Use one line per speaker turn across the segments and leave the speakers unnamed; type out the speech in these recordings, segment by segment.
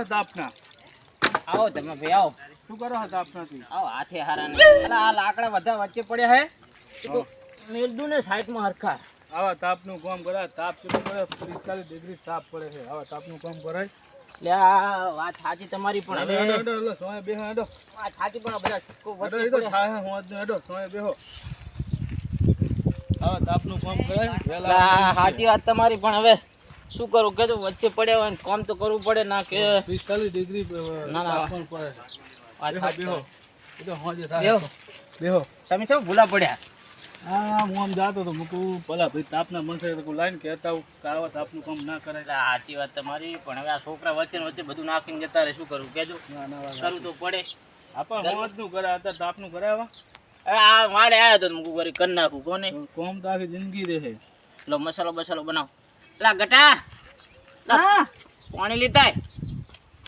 કરો તાપના
આવો તમે ભાઈ આવો.
શું કરો તાપનાથી
આવો હાથે હારાને. અલા આ લાકડા બધા વચ્ચે પડ્યા હે. એ તો મેલ દઉં ને સાઈડમાં હરખા.
આવા તાપનું કામ કરાય તાપ શું કરે? પિસ્તાલીસ ડિગ્રી તાપ પડે છે. આવા તાપનું કામ કરાય
લે આ વાત સાચી તમારી પણ હવે.
હેડો, હેડો, સોય બેહો, હેડો.
વાત સાચી પણ બધા સિક્કો વચ્ચે.
થાય હે, હોંજ ને હેડો, સોય બેહો. આવા તાપનું કામ કરાય
સાચી વાત તમારી પણ હવે. શું કરું? કે વચ્ચે પડ્યા હોય ને કામ તો કરવું પડે ના કે
પિસ્તાલીસ ડિગ્રી
ના, ના.
પડે. બેહો, થાય.
તમે શું ભૂલા પડ્યા.
હા હું આમ જાતો તો મૂકું. પેલા ભાઈ તાપના મનસે તો લાઈન કહેતા હું તાપનું કામ ના કરે
એટલે સાચી વાત તમારી પણ હવે આ છોકરા વચ્ચે વચ્ચે બધું નાખીને જતા રહે. શું કરું? કેજો. કરવું તો પડે.
આપણ હોંજનું કરે. હતા તાપનું કરાવવા
આ વાડે આવ્યો તો મૂકું કરી કરી નાખું. કોને?
કોમ તો આખી જિંદગી રહે.
લો મસાલો બસાલો બનાવ. લા ગટા.
હા.
પાણી લેતાય.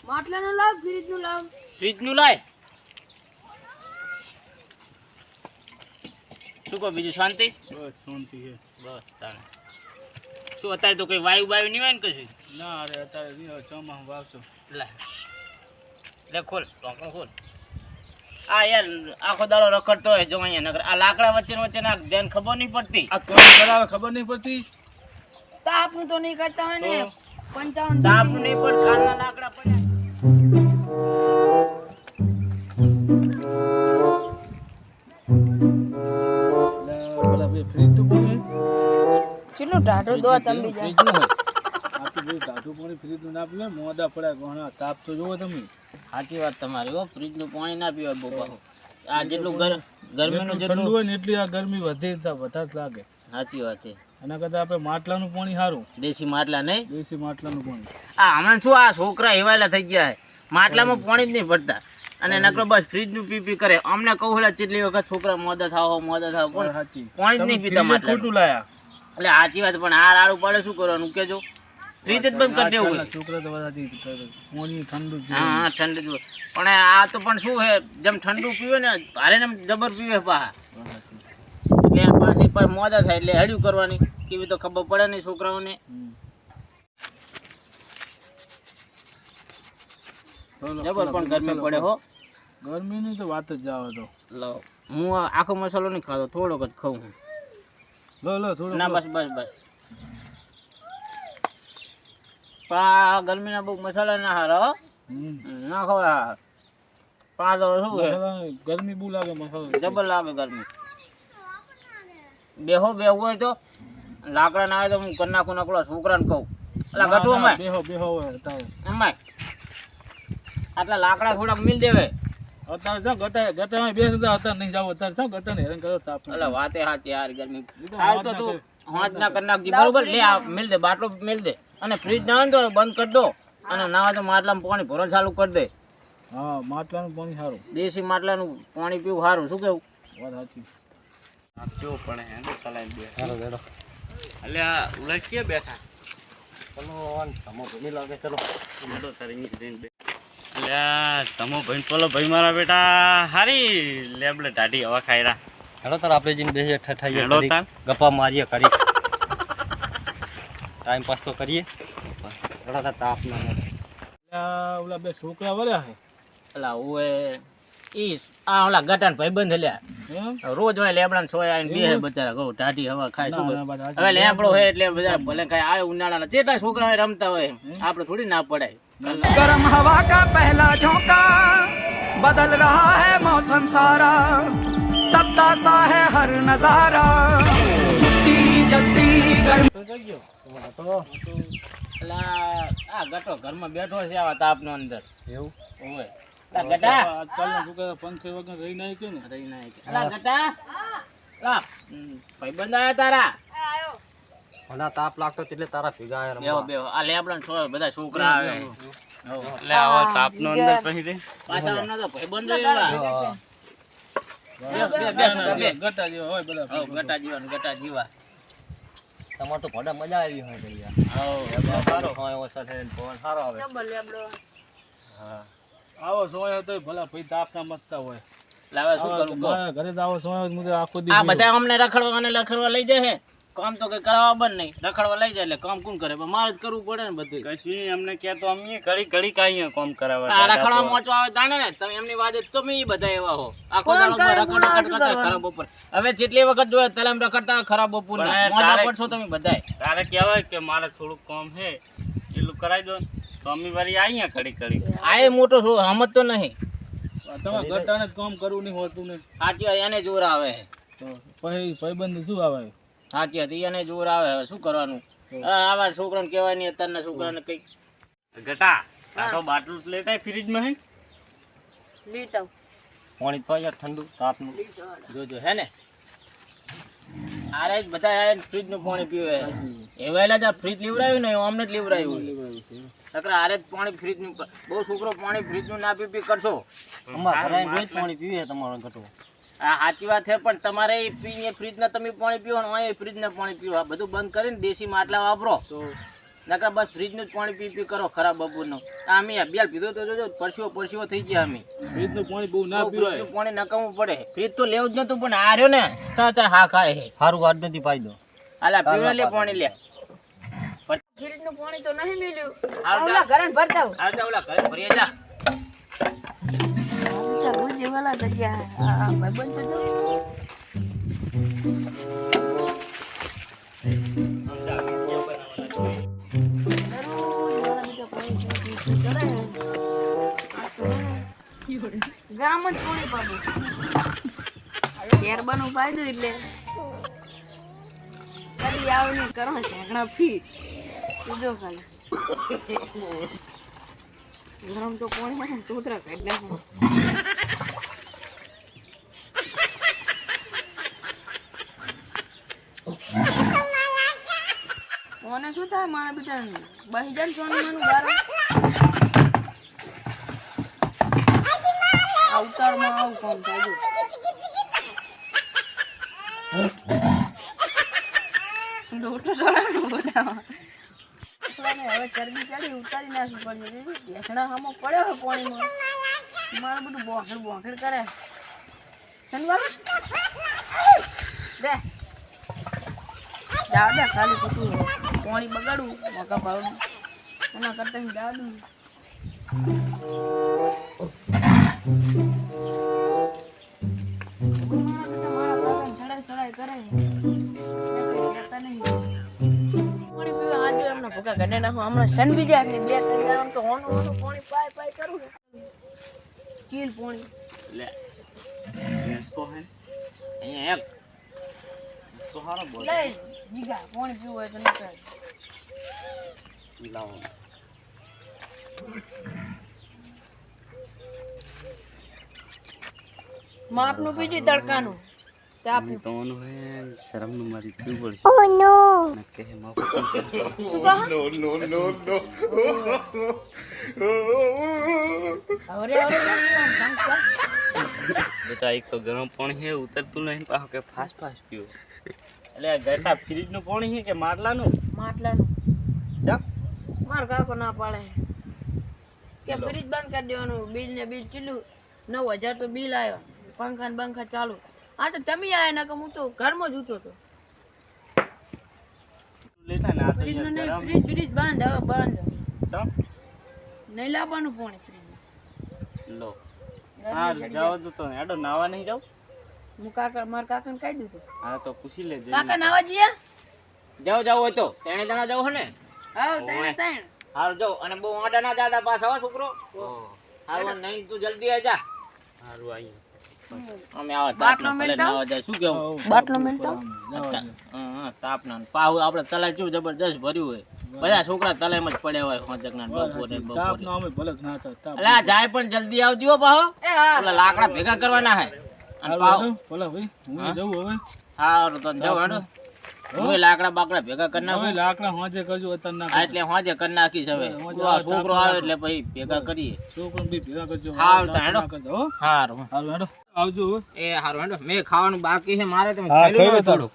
માટલાનું લાવ ફ્રીજનું લાવ.
ફ્રીજનું લાય. શું કહો બીજું શાંતિ?
બસ શાંતિ છે.
બસ તારે શું અત્યારે તો કઈ વાયુ બાયુ નહીં હોય ને કશું?
ના અરે અત્યારે નહીં ચોમાસું વાવશો.
લે. લે ખોલ ટોકણ ખોલ. આ યાર આખો દાડો રખડતો હોય જો અહીંયા નગર આ લાકડા વચ્ચે વચ્ચે ના ધ્યાન ખબર નહીં પડતી.
આ કોણ કરાવે ખબર નહીં પડતી?
તાપનું તો નહીં કરતા હોય ને. પંચાવન
તાપ નહીં પણ કાલના લાકડા પડ્યા.
તો તાપ જુઓ તમે.
સાચી વાત તમારી હો ફ્રીજનું પાણી ના પીવાય બહુ આ જેટલું ગર ગરમીનું
જેટલું હોય ને એટલી આ ગરમી વધે તા વધારે લાગે.
સાચી વાત છે.
એના કરતાં આપણે માટલાનું પાણી સારું.
દેશી માટલા નહીં?
દેશી માટલાનું પાણી.
આ હમણાં શું આ છોકરા હેવાયેલા થઈ ગયા છે માટલામાં પાણી જ નહીં પડતા અને નકરો બસ ફ્રીજનું પી પી કરે. અમને કહું એટલે ચેટલી વખત છોકરા મોદા થાવ મોદા થાવ. પણ
સાચી.
પાણી જ નહીં પીતા માટલા.
ખોટું લાયા.
એટલે સાચી વાત પણ આ રાડું પડે શું કરવાનું? કેજો. ફ્રીજ જ બંધ કરી દેવું.
છોકરા તો પાણી ઠંડુ
હા હા ઠંડુ પણ આ તો પણ શું છે જેમ ઠંડુ પીવે ને ભારે ને જબર પીવે પા એટલે પાછી મોદા થાય એટલે હળ્યું કરવાની. કેવી તો ખબર પડે નહીં છોકરાઓને. જબર પણ ગરમી પડે હો.
ગરમીની તો વાત જ જાવ તો.
લો હું આખો મસાલો નહીં ખાતો થોડોક જ ખાઉં હું.
લો લો થોડું
ના બસ બસ બસ. પણ આ ગરમીના બહુ મસાલા ના હારા હો. ના ખવાય શું
ગરમી બહુ લાગે મસાલો.
ડબલ આવે ગરમી. બેહો બેહવું હોય તો. લાકડા ના આવે તો હું કરી નાખું નકલો છોકરાને કહું. એટલે ગટુ અમાય.
બેહો બેહો
અમાય આટલા લાકડા થોડાક મિલ દેવે.
અત્યારે શું ગટા ગટામાં બેસ હતા અત્યારે નહીં જાવ અત્યારે શું ગટાને હેરાન કરો તાપ
એટલે વાતે હાચી યાર ગરમી. હાલ તો તું
કરે.
ના કરી નાખજી. બરોબર? લે આ મિલ દે બાટલો મિલ દે. અને ફ્રીજ ના હોય તો બંધ કરી દો. અને ના હોય તો માટલામાં પાણી ભરણ ચાલુ કરી દે.
હા માટલાનું પાણી સારું.
દેશી માટલાનું પાણી પીવું સારું. શું કેવું?
વાત સાચી
તમો ભાઈ પેલો ભાઈ મારા બેટા હારી. લેબલે ઢાઢી હવા ખાઈ રહ્યા
હેડો તાર આપણે જઈને બેસીએ ઠઠાઈએ
હેડો તાર.
ગપ્પા મારીએ કરી. ટાઈમ પાસ તો કરીએ. હેડો તાર તાપ ના લાગે.
ઓલા બે છોકરા વર્યા છે
એટલે ઓએ ઈ આ ઓલા ગટાન ભાઈ બંધ લ્યા
એમ
રોજ હોય લેબડા સોયા આવીને બેહે બચારા કહું ટાઢી હવા ખાય શું
ના,
કરું?
ના, વાત સાચી.
હવે લેબડો હોય એટલે બધા ભલે કાંઈ આવે ઉનાળાના જેટલા છોકરા હોય રમતા હોય આપણે થોડી ના પડાય
गर्म हवा का पहला झोंका बदल रहा है मौसम सारा तपता सा है हर नजारा छुट्टी जल्दी गर्म
તો થઈ ગયો
એટલે આ ગટો ઘરમાં બેઠો છે આવા તાપનો અંદર
એવું
ઓય આ ગટા
આજકાલના છોકરા પંખે વગર રહી નહીં કે ને.
રહી ના આવી. અલા ગટા લા. ભાઈબંધ આયા તારા.
મને આ તાપ લાગતો એટલે તારા ભેગા આયા
બેહો
રમવા.
બેહો આ લેબડા ને છોકરા બધા છોકરા આવે. હો.
એટલે આવા તાપનો અંદર પછી દે.
પાછા અમને તો ભાઈબંધો એવા
ગટા જેવા હોય બધા
ગટા જીવા ને ગટા જીવા.
તમારે તો ભડા મજા આવી હોય યાર સારો હોય ઓછા પવન સારો આવે. હા.
આવો સોયો તો ભલા ભાઈ તાપ ના મતતા હોય
લાવે શું કરું કહો.
મારા ઘરે જ આવો સોય મુજબ આખો દી
આ બધા અમને રખડવા અને લખડવા લઈ જાય છે કામ તો કે કરાવવા બન નહીં. રખડવા લઈ જાય એટલે કામ કોણ કરે? પણ મારે જ કરવું પડે ને બધું
કશું નહીં અમને તો અમે ઘડી ઘડી કાઈ કામ કરાવવા
આ રખડવા મોચો આવે તાણે ને? તમે એમની વાત તમે તો મેં બધા એવા હો. આખો દાડો? રખડ
કરવાનું?
ખરાબ બપોર હવે જેટલી વખત જોયે એમ રખડતા ખરાબ બપોર
પણ
મોજા પડશો તમે બધાય.
તારે કહેવાય કે મારે થોડુંક કામ છે એટલું કરાવી દો ને. તો અમે વારી આવીએ
આ એ મોટો શું હમત તો નહીં.
તમારે ગટાને જ કામ કરવું નહીં હોતું ને.
સાચી વાત એને જોર આવે.
તો પછી ભાઈબંધ શું આવે?
સાચી વાત એને જોર આવે હવે શું કરવાનું? આ આવા છોકરાને કહેવાય નહીં અત્યારના છોકરાને કઈ
ગટા તારો બાટલું લેતા ફ્રીજમાં હે?
લીટ.
પાણી તો યાર ઠંડુ તાપનું.
જોજો હે ને? આરે જ બધા ફ્રીજનું પાણી પીવે. એવાયેલા જ ફ્રીજ લીવરાયું ને અમને જ લીવરાયું. નકર આરે જ પાણી ફ્રીજનું બહુ છોકરો પાણી ફ્રીજનું ના પી પી કરશો.
અમારે ઘરે રોજ પાણી પીવે તમારો ઘટો.
આ સાચી વાત છે પણ તમારે એ પીને ફ્રીજ ના તમે પાણી પીવો ને અહીંયા ફ્રીજ ના પાણી પીવો. આ બધું બંધ કરીને દેશી માટલા વાપરો. નકર બસ ફ્રીજનું જ પાણી પી પી કરો ખરાબ બપોરનું અમે અભ્યાસ પીધો તો જોજો પરસીઓ પરસીઓ થઈ ગયા અમે.
ફ્રીજનું પાણી બહુ ના પીવાય.
પાણી નકામું પડે. ફ્રીજ તો લેવું જ નતું પણ આ રહ્યો ને ચા ચા હા ખાય હે.
સારું વાત નથી પાઈ દો
હાલા પીવા લે પાણી લે.
ફ્રીજનું પાણી તો નહીં મળ્યું. ઓલા ઘરે ભરતા આવ.
આ જા ઓલા ઘરે ભરી જા.
ઓલા ગુજી વાલા જગ્યા હા ભાઈબંધ તો ગેરબાનું ફાયદો એટલે કદી આવ ને કરો ઝાકડા ફી. જો ખાલી. ગરમ તો કોણ હોય સૂત્ર કાઢી નાખો કોને શું થાય મારા બેટા બહેજન સોની માનું ગારો આ આવું કામ થાય હવે ચરબી ચડી, ઉતારી નાખવી પડશે હામો પડ્યો પાણીમાં. મારું બધું બોખડ બોખડ કરે. દે દાદા ખાલી પૂછું પાણી બગાડવું મકા ભાવનું. એના કરતા દાડું નાખો હમણાં સન બીજા બે ત્રણ તો હોનું હોનું પાણી પાય પાય કરું ને ચીલ પાણી.
લે ભેંસકો હે.
અહીંયા એક
ભેંસકો હારો બોલ.
લે જીગા પાણી પીવું હોય તો નીકળ
લાવો.
માપનું પીજી તડકાનું. તાપનું
તો ઓનું હે શરમનું મારી પીવું પડશે ના. માફ
હવે ભંગ
બેટા એક તો ગરમ પાણી હે ઉતરતું નહીં પાછું કે ફાસ્ટ ફાસ્ટ પીવું. એટલે આ ફ્રીજનું પાણી છે કે માટલાનું?
માટલાનું.
ચા
માર કાકો ના પાડે. કે ફ્રીજ બંધ કરી દેવાનું બિલ ને બિલ ચીલું. નવ હજાર તો બિલ આવ્યો પંખા ને પંખા ચાલુ. હા તો તમે આયા ના કે હું તો ઘરમાં જ ઉતો હતો.
લેતા ને તો ફ્રીજનું
નહીં ફ્રીજ ફ્રીજ બંધ હવે બંધ. નહીં લાવવાનું પાણી ફ્રીજ.
લો. હા જાવ તો તો હેડો નાવા નહીં જાવ
હું કાકા મારા કાકાને કહી દીધું
હા તો પૂછી લેજે.
કાકા નાવા જઈએ?
જાવ જાવ હોય તો. તેણે જણા જાવ હને?
હા તેણે ત્રણ
હારું જાઓ. અને બહુ આડા ના જાતા પાછા હો છોકરો. હારું નહીં તું જલ્દી આજા
હારું આવીએ
અમે આવા
બાટલો મેલતા?
નાવા જાય. શું કેવું?
બાટલો મેલતા
હા તાપના ને. પાહુ આપણે તલાય કેવું જબરજસ્ત ભર્યું હોય. બધા છોકરા તલાઈમાં જ પડ્યા હોય હોંચકના ના બપોરે ને બપોરે.
નો અમે ભલે ના
એટલે આ જાય પણ જલ્દી આવજો હો પાહો.
એ હા.
ઓલા લાકડા ભેગા કરવાના હે. અને પાહો.
ભલે ભાઈ હું
જઉં
જવું હવે.
હારું તો જાવ હેડો હું? લાકડા બાકડા ભેગા કરી નાખું.
લાકડા હોજે કરજો અત્યારે ના
એટલે હોજે કરી નાખીશ હવે. આ છોકરો આવે એટલે પછી ભેગા કરીએ.
છોકરો ભેગા કરજો
હા તો હેડો.
હા કરજો હો.
હારું.
હારું હેડો. આવજો
એ હારું હેડો. મેં ખાવાનું બાકી છે મારે તમે
ખાઈ લો
થોડુંક.